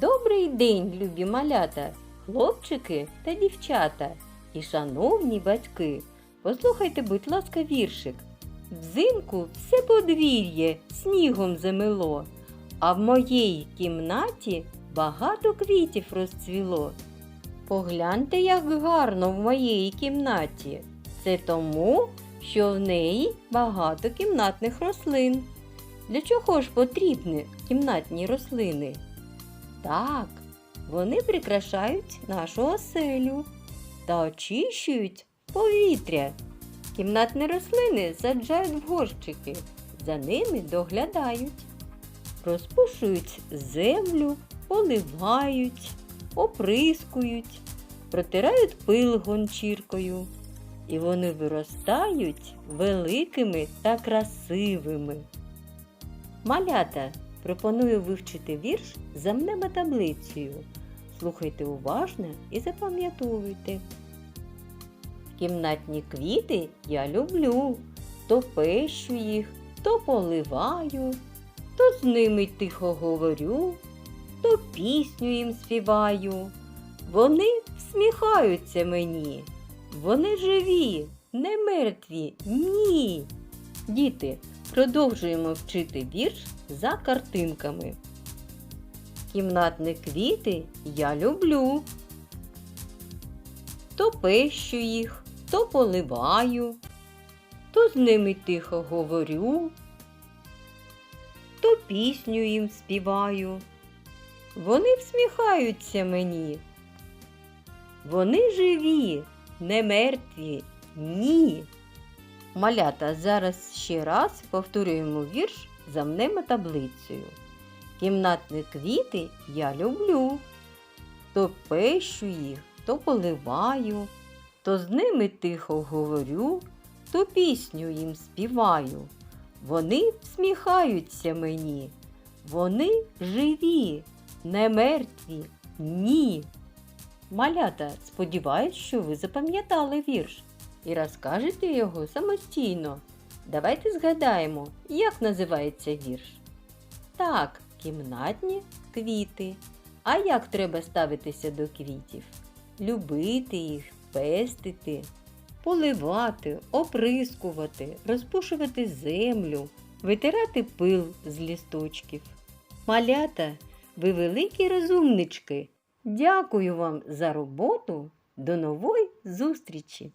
Добрий день, любі малята, хлопчики та дівчата і шановні батьки. Послухайте, будь ласка, віршик. Взимку все подвір'я снігом замело, а в моїй кімнаті багато квітів розцвіло. Погляньте, як гарно в моїй кімнаті. Це тому, що в неї багато кімнатних рослин. Для чого ж потрібні кімнатні рослини? Так, вони прикрашають нашу оселю та очищують повітря. Кімнатні рослини саджають в горщики, за ними доглядають, розпушують землю, поливають, оприскують, протирають пил гончіркою. І вони виростають великими та красивими. Малята, пропоную вивчити вірш за мнемо таблицею. Слухайте уважно і запам'ятовуйте. Кімнатні квіти я люблю, то пещу їх, то поливаю, то з ними тихо говорю, то пісню їм співаю. Вони всміхаються мені, вони живі, не мертві, ні. Діти, продовжуємо вчити вірш за картинками. Кімнатні квіти я люблю. То пещу їх, то поливаю, то з ними тихо говорю, то пісню їм співаю. Вони всміхаються мені. Вони живі, не мертві, ні. Малята, зараз ще раз повторюємо вірш за мнемо таблицею. Кімнатні квіти я люблю, то пещу їх, то поливаю, то з ними тихо говорю, то пісню їм співаю. Вони всміхаються мені, вони живі, не мертві, ні. Малята, сподіваюсь, що ви запам'ятали вірш і розкажете його самостійно. Давайте згадаємо, як називається вірш. Так, кімнатні квіти. А як треба ставитися до квітів? Любити їх, пестити, поливати, оприскувати, розпушувати землю, витирати пил з лісточків. Малята, ви великі розумнички. Дякую вам за роботу. До нової зустрічі!